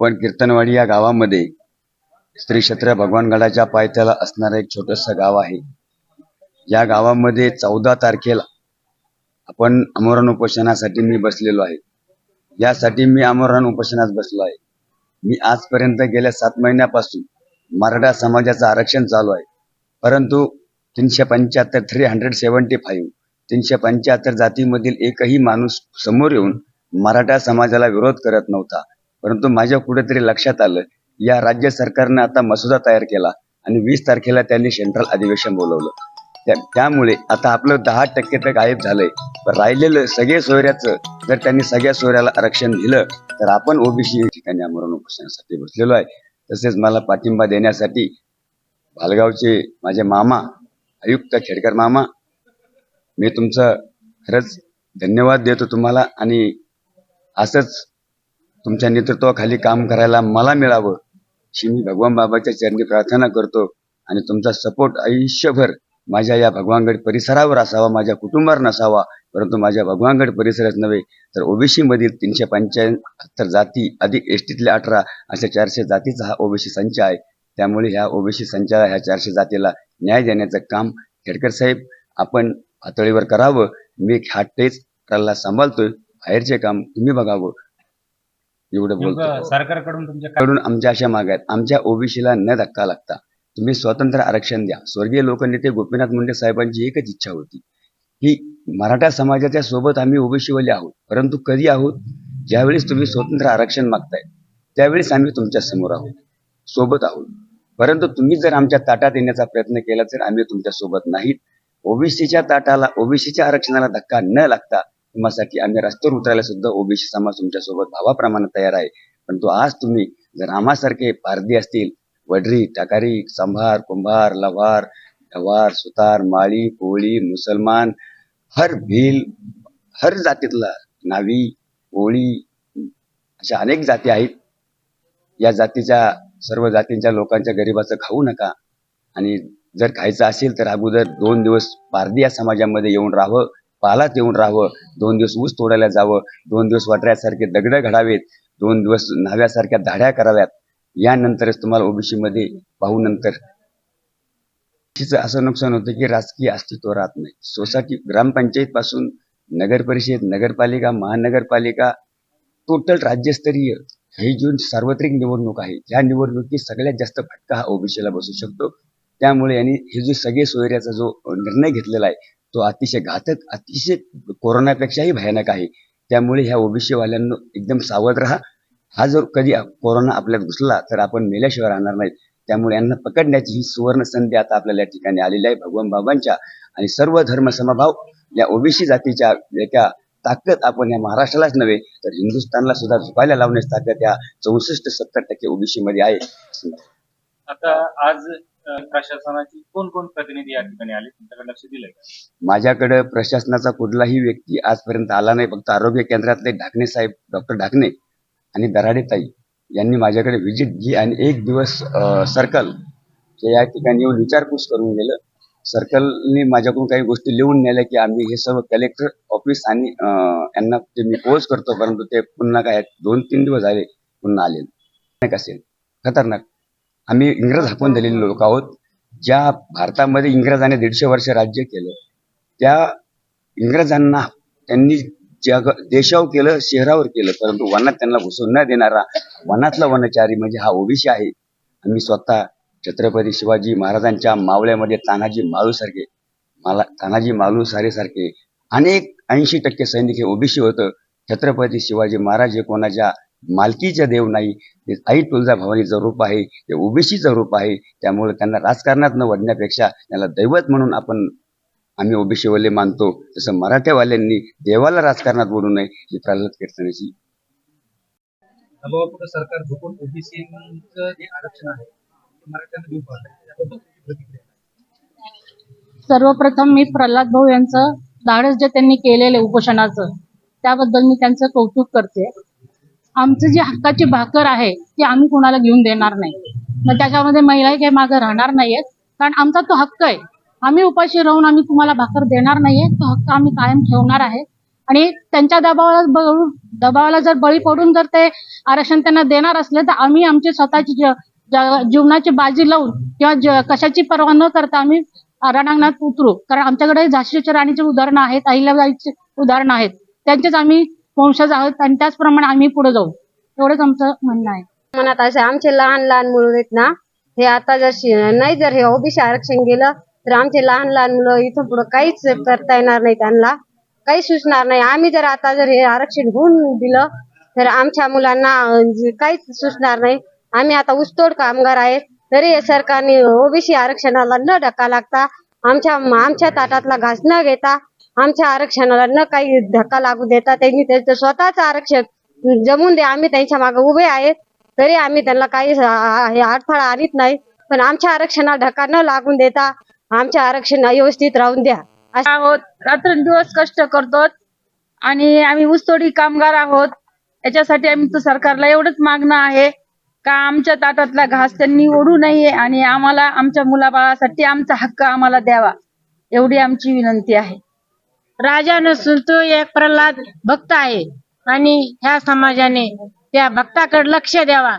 आपण कीर्तनवाडी या गावामध्ये श्री क्षेत्र भगवानगडाच्या पायथ्याला असणारं एक छोटस गाव आहे. या गावामध्ये चौदा तारखेला आपण अमरण उपोषणासाठी मी बसलेलो आहे. यासाठी मी अमरण उपोषणास बसलो आहे. मी आजपर्यंत गेल्या सात महिन्यापासून मराठा समाजाचं आरक्षण चालू आहे. परंतु तीनशे पंच्याहत्तर थ्री हंड्रेड सेवन्टी फाईव्ह तीनशे पंच्याहत्तर जातीमधील एकही माणूस समोर येऊन मराठा समाजाला विरोध करत नव्हता. परंतु माझ्या कुठेतरी लक्षात आलं या राज्य सरकारनं आता मसुदा तयार केला आणि वीस तारखेला त्यांनी सेंट्रल अधिवेशन बोलवलं. त्या- त्यामुळे आता आपलं दहा टक्के तर गायब झालंय. पण राहिलेलं सगळे सोयऱ्याचं जर त्यांनी सगळ्या सोयऱ्याला आरक्षण दिलं तर आपण ओबीसी ठिकाणी आमरण उपोषणासाठी बसलेलो आहे. तसेच मला पाठिंबा देण्यासाठी भालगावचे माझे मामा आयुक्त खेडकर मामा मी तुमचं खरंच धन्यवाद देतो तुम्हाला आणि असंच तुमच्या नेतृत्वाखाली काम करायला मला मिळावं अशी मी भगवान बाबाच्या चरणी प्रार्थना करतो. आणि तुमचा सपोर्ट आयुष्यभर माझ्या या भगवानगड परिसरावर असावा माझ्या कुटुंबावर नसावा परंतु माझ्या भगवानगड परिसरच नव्हे तर ओबीसी मधील तीनशे पंच्याहत्तर जाती अधिक एस टीतल्या अठरा अशा चारशे जातीचा हा ओबीसी संच आहे. त्यामुळे ह्या ओबीसी संचाला ह्या चारशे जातीला न्याय देण्याचं काम खेडकर साहेब आपण पातळीवर करावं. मी हा टेच करायला सांभाळतोय बाहेरचे काम तुम्ही बघावं. एवढं बोलतो सरकारकडून तुमच्या काय कडून आमच्या अशा माग आहेत. आमच्या ओबीसीला न धक्का लागता तुम्ही स्वतंत्र आरक्षण द्या. स्वर्गीय लोकनेते गोपीनाथ मुंडे साहेबांची एकच इच्छा होती की मराठा समाजाच्या सोबत आम्ही ओबीसीवाले आहोत. परंतु कधी आहोत? ज्यावेळेस तुम्ही स्वतंत्र आरक्षण मागताय त्यावेळेस आम्ही तुमच्यासमोर आहोत. सोबत आहोत. परंतु तुम्ही जर आमच्या ताटात येण्याचा प्रयत्न केला तर आम्ही तुमच्यासोबत नाहीत ओबीसीच्या ताटाला ओबीसीच्या आरक्षणाला धक्का न लागता तुम्हासाठी आम्ही रस्त्यावर उतरायला सुद्धा ओबीसी समाज तुमच्यासोबत भावाप्रमाणे तयार आहे. परंतु आज तुम्ही जर आम्हासारखे पारधी असतील वडरी टाकारी संभार कुंभार लवार गवार सुतार माळी कोळी मुसलमान हर भील हर जातीतला नावी कोळी अशा अनेक जाती आहेत. या जातीच्या सर्व जातींच्या लोकांच्या गरिबाचं खाऊ नका. आणि जर खायचं असेल तर अगोदर दोन दिवस पारधी या समाजामध्ये येऊन राहावं. पालात येऊन राहावं. दोन दिवस ऊस तोडायला जावं. दोन दिवस वटऱ्यासारखे दगड घडावेत. दोन दिवस न्हाव्यासारख्या धाड्या कराव्यात. यानंतरच तुम्हाला ओबीसी मध्ये पाहू नंतर. असं नुकसान होतं की राजकीय अस्तित्व राहत नाही. सोसायटी ग्रामपंचायत पासून नगर परिषद नगरपालिका महानगरपालिका टोटल राज्यस्तरीय ही जी सार्वत्रिक निवडणूक आहे या निवडणुकीत सगळ्यात जास्त फटका हा ओबीसीला बसू शकतो. त्यामुळे यांनी हे जो सगळे सोयऱ्याचा जो निर्णय घेतलेला आहे तो अतिशय घातक अतिशय कोरोनापेक्षाही भयानक आहे. त्यामुळे ह्या ओबीसी वाल्यांना एकदम सावध राहा. हा जर कधी कोरोना आपल्यात घुसला तर आपण मेल्याशिवाय राहणार नाही त्यामुळे यांना पकडण्याची ही सुवर्ण संधी आता आपल्याला या ठिकाणी आलेली आहे भगवान बाबांच्या. आणि सर्व धर्म समभाव या ओबीसी जातीच्या एका ताकद आपण या महाराष्ट्रालाच नव्हे तर हिंदुस्थानला सुद्धा झुकायला लावण्याची ताकद या चौसष्ट सत्तर टक्के ओबीसी मध्ये आहे. आता आज प्रशासनाची कोण कोण प्रतिनिधी या ठिकाणी आले? तुमच्याकडे लक्ष दिलं का? माझ्याकडे प्रशासनाचा कुठलाही व्यक्ती आजपर्यंत आला नाही. फक्त आरोग्य केंद्रातले ढाकणे साहेब डॉक्टर ढाकणे आणि दराडे ताई यांनी माझ्याकडे व्हिजिट घे आणि एक दिवस सर्कल या ठिकाणी येऊन विचारपूस करून गेलं. सर्कलने माझ्याकडून काही गोष्टी लिहून नेल्या की आम्ही हे सर्व कलेक्टर ऑफिस आणि यांना ते मी पोच करतो परंतु ते पुन्हा काय दोन तीन दिवस झाले पुन्हा आले नाही. असेल. खतरनाक. आम्ही इंग्रज हाकून दिलेले लोक आहोत. ज्या भारतामध्ये इंग्रजाने दीडशे वर्ष राज्य केलं त्या इंग्रजांना त्यांनी जग देशावर केलं शहरावर केलं परंतु वनात त्यांना घुसून न देणारा वनातला वनचारी म्हणजे हा ओबीसी आहे. आम्ही स्वतः छत्रपती शिवाजी महाराजांच्या मावळ्यामध्ये तानाजी मालूसारखे मला तानाजी मालू सारखे अनेक ऐंशी टक्के सैनिक हे ओबीसी होतं. छत्रपती शिवाजी महाराज हे कोणाच्या मालकीचे देव नाही. ते आई तुळजाभवानीचं रूप आहे ते ओबीसीचं रूप आहे त्यामुळे त्यांना राजकारणात न वडण्यापेक्षा त्याला दैवत म्हणून आपण आम्ही ओबीसीवाले मानतो. तसं मराठ्यावाल्यांनी देवाला राजकारणात बोलू नये ही प्रल्हाद कीर्तनाची. सरकार झोपून ओबीसीचं जे आरक्षण आहे? सर्वप्रथम मी प्रल्हाद भाऊ यांचं धाडस जे त्यांनी केलेलं उपोषणाचं त्याबद्दल मी त्यांचं कौतुक करते. आमचं जे हक्काची भाकर आहे ती आम्ही कोणाला घेऊन देणार नाही. मग त्याच्यामध्ये महिलाही काही मागं राहणार नाहीयेत. कारण आमचा तो हक्क आहे. आम्ही उपाशी राहून आम्ही तुम्हाला भाकर देणार नाहीये तो हक्क आम्ही कायम ठेवणार आहे. आणि त्यांच्या दबावाला दबावाला जर बळी पडून जर ते आरक्षण त्यांना देणार असले तर आम्ही आमची स्वतःची जीवनाची बाजी लावून किंवा ज- कशाची पर्वा न करता आम्ही रणांगणात उतरू. कारण आमच्याकडे झाशीच्या राणीचे उदाहरणं आहेत अहिल्याबाईचे उदाहरणं आहेत. त्यांचेच आम्ही वंशज आहोत आणि त्याचप्रमाणे आम्ही पुढे जाऊ. एवढंच आमचं म्हणणं आहे. मनात असे आमचे लहान लहान मुलं आहेत ना हे आता जर नाही जर हे ओबीसी आरक्षण गेलं तर आमचे लहान लहान मुलं इथं पुढे काहीच करता येणार नाही त्यांना. काही सुचणार नाही. आम्ही जर आता जर हे आरक्षण होऊन दिलं तर आमच्या मुलांना काहीच सुचणार नाही. आम्ही आता ऊसतोड कामगार आहेत तरी सरकारने ओबीसी आरक्षणाला न धक्का लागता आमच्या आमच्या ताटातला घास न घेता आमच्या आरक्षणाला न काही धक्का लागू देता त्यांनी त्यांचं स्वतःच आरक्षण जमून दे आम्ही त्यांच्या मागे उभे आहेत तरी आम्ही त्यांना काही आ- अडथळा आणत नाही. पण आमच्या आरक्षणाला धक्का न लागून देता आमच्या आरक्षण व्यवस्थित राहून द्या. आहोत. रात्रंदिवस कष्ट करतो आणि आम्ही ऊसतोडी कामगार आहोत. याच्यासाठी आम्ही सरकारला एवढंच मागणं आहे का आमच्या ताटातला घास त्यांनी ओढू नये आणि आम्हाला आमच्या मुलाबाळासाठी आमचा हक्क आम्हाला द्यावा. एवढी आमची विनंती आहे. राजा नसून तो एक प्रल्हाद भक्त आहे. आणि ह्या समाजाने त्या भक्ताकडे लक्ष द्यावा.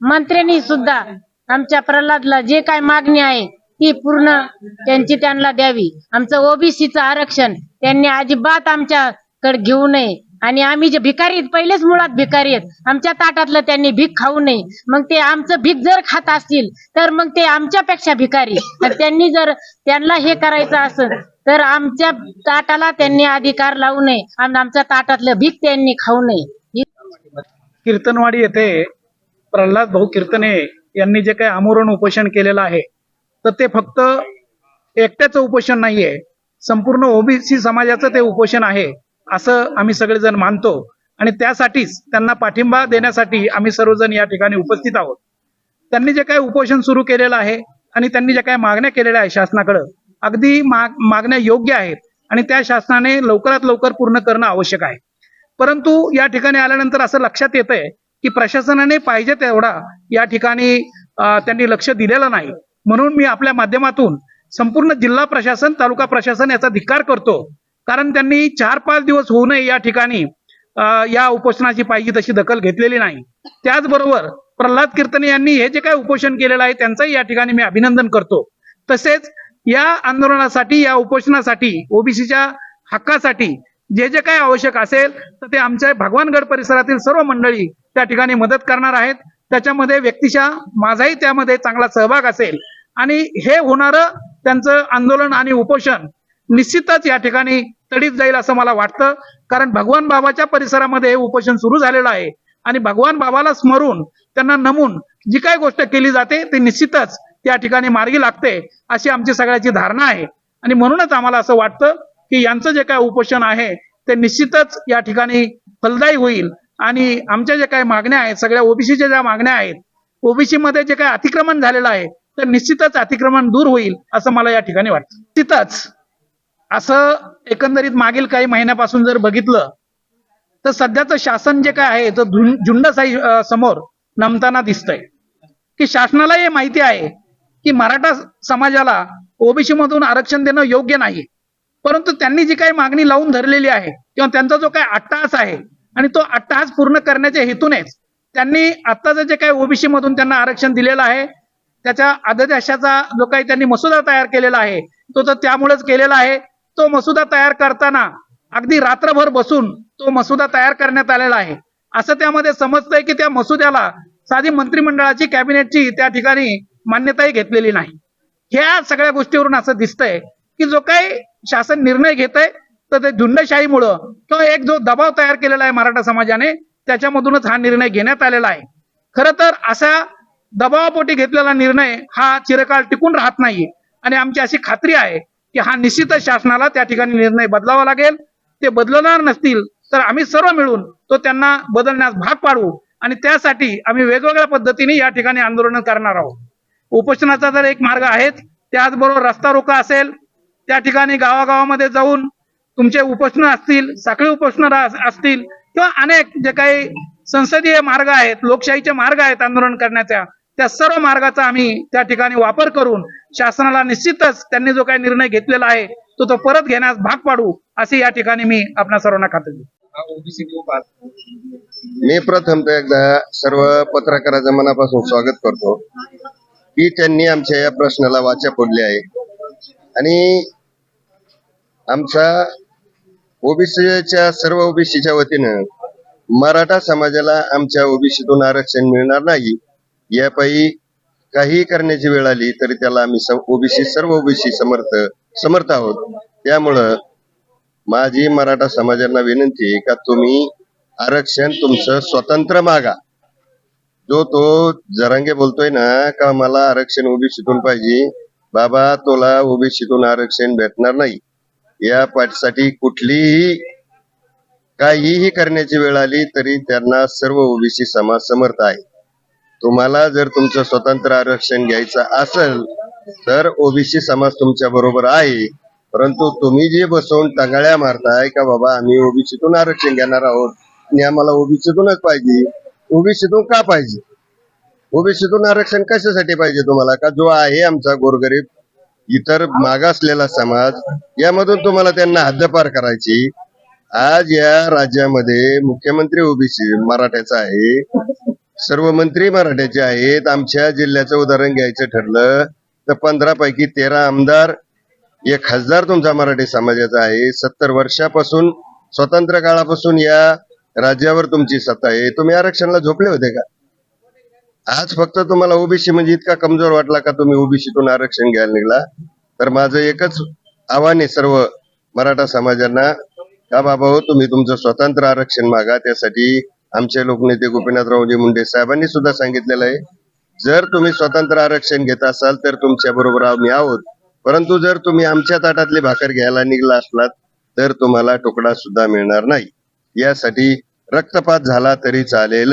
मंत्र्यांनी सुद्धा आमच्या प्रल्हादला जे काय मागणी आहे ती पूर्ण त्यांची त्यांना द्यावी. आमचं ओबीसीचं आरक्षण त्यांनी अजिबात आमच्याकडे घेऊ नये. आणि आम्ही जे भिकारी आहेत, पहिलेच मुळात भिकारी आहेत. आमच्या ताटातलं त्यांनी भीक खाऊ नये. मग ते आमचं भीक जर खात असतील तर मग ते आमच्यापेक्षा भिकारी. त्यांनी जर त्यांना हे करायचं असेल तर आमच्या ताटाला त्यांनी अधिकार लावू नये. आणि आमच्या ताटातलं भीक त्यांनी खाऊ नये. कीर्तनवाडी येथे प्रल्हाद भाऊ कीर्तने यांनी जे काही आमोरण उपोषण केलेलं आहे तर ते फक्त एकट्याचं उपोषण नाहीये. संपूर्ण ओबीसी समाजाचं ते उपोषण आहे. असं आम्ही सगळेजण मानतो. आणि त्यासाठीच त्यांना पाठिंबा देण्यासाठी आम्ही सर्वजण या ठिकाणी उपस्थित आहोत. त्यांनी जे काही उपोषण सुरू केलेलं आहे आणि त्यांनी ज्या काही मागण्या केलेल्या आहेत शासनाकडं अगदी माग मागण्या योग्य आहेत आणि त्या शासनाने लवकरात लवकर पूर्ण करणं आवश्यक आहे. परंतु या ठिकाणी आल्यानंतर असं लक्षात येत आहे की प्रशासनाने पाहिजे तेवढा या ठिकाणी त्यांनी लक्ष दिलेलं नाही. म्हणून मी आपल्या माध्यमातून संपूर्ण जिल्हा प्रशासन तालुका प्रशासन याचा धिक्कार करतो. कारण त्यांनी चार पाच दिवस होऊ नये या ठिकाणी या उपोषणाची पाहिजे तशी दखल घेतलेली नाही. त्याचबरोबर प्रल्हाद कीर्तने यांनी हे जे काय उपोषण केलेलं आहे त्यांचंही या ठिकाणी मी अभिनंदन करतो. तसेच या आंदोलनासाठी या उपोषणासाठी ओबीसीच्या हक्कासाठी जे जे काय आवश्यक असेल तर ते आमच्या भगवानगड परिसरातील सर्व मंडळी त्या ठिकाणी मदत करणार आहेत. त्याच्यामध्ये व्यक्तीच्या माझाही त्यामध्ये चांगला सहभाग असेल. आणि हे होणारं त्यांचं आंदोलन आणि उपोषण निश्चितच या ठिकाणी तडीत जाईल असं मला वाटतं. कारण भगवान बाबाच्या परिसरामध्ये हे उपोषण सुरू झालेलं आहे. आणि भगवान बाबाला स्मरून त्यांना नमून जी काय गोष्ट केली जाते ती निश्चितच त्या ठिकाणी मार्गी लागते अशी आमची सगळ्याची धारणा आहे. आणि म्हणूनच आम्हाला असं वाटतं की यांचं जे काय उपोषण आहे ते निश्चितच या ठिकाणी फलदायी होईल. आणि आमच्या ज्या काही मागण्या आहेत सगळ्या ओबीसीच्या ज्या मागण्या आहेत ओबीसी मध्ये जे काही अतिक्रमण झालेलं आहे तर निश्चितच अतिक्रमण दूर होईल असं मला या ठिकाणी वाटतं. तिथंच असं एकंदरीत मागील काही महिन्यापासून जर बघितलं तर सध्याचं शासन जे काय आहे तर झुंडसाई समोर नमताना दिसतंय. की शासनाला हे माहिती आहे की मराठा समाजाला ओबीसी मधून आरक्षण देणं योग्य नाही परंतु त्यांनी जी काही मागणी लावून धरलेली आहे किंवा त्यांचा जो काही अट्टहास आहे आणि तो अट्टहास पूर्ण करण्याच्या हेतूनेच त्यांनी आत्ताचं जे काही ओबीसी मधून त्यांना आरक्षण दिलेलं आहे त्याच्या अध्यादेशाचा जो काही त्यांनी मसुदा तयार केलेला आहे तो तर त्यामुळेच केलेला आहे तो मसुदा तयार करताना अगदी रात्रभर बसून तो मसुदा तयार करण्यात आलेला आहे. असं त्यामध्ये समजतंय की त्या मसुद्याला साधी मंत्रिमंडळाची कॅबिनेटची त्या ठिकाणी मान्यताही घेतलेली नाही. ह्या सगळ्या गोष्टीवरून असं दिसतंय की जो काही शासन निर्णय घेत आहे तर ते झुंडशाहीमुळं किंवा एक जो दबाव तयार केलेला आहे मराठा समाजाने त्याच्यामधूनच हा निर्णय घेण्यात आलेला आहे. खरं तर असा दबावापोटी घेतलेला निर्णय हा चिरकाळ टिकून राहत नाही आणि आमची अशी खात्री आहे की हा निश्चितच शासनाला त्या ठिकाणी निर्णय बदलावा लागेल. ते बदलणार नसतील तर आम्ही सर्व मिळून तो त्यांना बदलण्यास भाग पाडू आणि त्यासाठी आम्ही वेगवेगळ्या पद्धतीने या ठिकाणी आंदोलन करणार आहोत. उपोषणाचा तर एक मार्ग आहेच. त्याचबरोबर रस्ता रोका असेल त्या ठिकाणी गावागावामध्ये जाऊन तुमचे उपोषण असतील साखळी उपोषण असतील किंवा अनेक जे काही संसदीय मार्ग आहेत लोकशाहीचे मार्ग आहेत आंदोलन करण्याच्या त्या सर्व मार्गाचा आम्ही त्या ठिकाणी वापर करून शासनाला निश्चितच त्यांनी जो काही निर्णय घेतलेला आहे तो तो परत घेण्यास भाग पाडू असे या ठिकाणी मी आपल्या सर्वांना खात्री देतो. मी प्रथमतः एकदा सर्व पत्रकाराचं मनापासून स्वागत करतो. की त्यांनी आमच्या या प्रश्नाला वाचा फोडली आहे. आणि आमचा ओबीसीच्या सर्व ओबीसीच्या वतीनं मराठा समाजाला आमच्या ओबीसीतून आरक्षण मिळणार नाही यापायी काही करण्याची वेळ आली तरी त्याला आम्ही ओबीसी सर्व ओबीसी समर्थ समर्थ आहोत. त्यामुळं माझी मराठा समाजांना विनंती का तुम्ही आरक्षण तुमचं स्वतंत्र मागा. जो तो जरांगे बोलतोय ना का मला आरक्षण ओबीसीतून पाहिजे? बाबा तुला ओबीसीतून आरक्षण भेटणार नाही. या पाठसाठी कुठलीही काहीही करण्याची वेळ आली तरी त्यांना सर्व ओबीसी समाज समर्थ आहे. तुम्हाला जर तुमचं स्वतंत्र आरक्षण घ्यायचं असेल तर ओबीसी समाज तुमच्या बरोबर आहे. परंतु तुम्ही जे बसवून टंगाळ्या मारताय का बाबा आम्ही ओबीसीतून आरक्षण घेणार आहोत? आणि आम्हाला ओबीसीतूनच पाहिजे. ओबीसीतून का पाहिजे? ओबीसीतून आरक्षण कशासाठी पाहिजे तुम्हाला? का जो आहे आमचा गोरगरीब इतर मागासलेला समाज यामधून तुम्हाला त्यांना हद्दपार करायची? आज या राज्यामध्ये मुख्यमंत्री ओबीसी मराठ्याचा आहे. सर्व मंत्री मराठ्याचे आहेत. आमच्या जिल्ह्याचं उदाहरण घ्यायचं ठरलं तर पंधरा पैकी तेरा आमदार एक खासदार तुमचा मराठी समाजाचा आहे. सत्तर वर्षापासून स्वतंत्र काळापासून या राज्यावर तुमची सत्ता आहे. तुम्ही आरक्षणाला झोपले होते का? आज फक्त तुम्हाला ओबीसी म्हणजे इतका कमजोर वाटला का तुम्ही ओबीसीतून आरक्षण घ्यायला निघला? तर माझं एकच आव्हान आहे सर्व मराठा समाजांना का बाबा हो तुम्ही तुमचं स्वतंत्र आरक्षण मागा. त्यासाठी आमचे लोकनेते गोपीनाथरावजी मुंडे साहेबांनी सुद्धा सांगितलेलं आहे. जर तुम्ही स्वतंत्र आरक्षण घेत असाल तर तुमच्या बरोबर आम्ही आहोत. परंतु जर तुम्ही आमच्या ताटातली भाकर घ्यायला निघला असलात तर तुम्हाला तुकडा सुद्धा मिळणार नाही. यासाठी रक्तपात झाला तरी चालेल.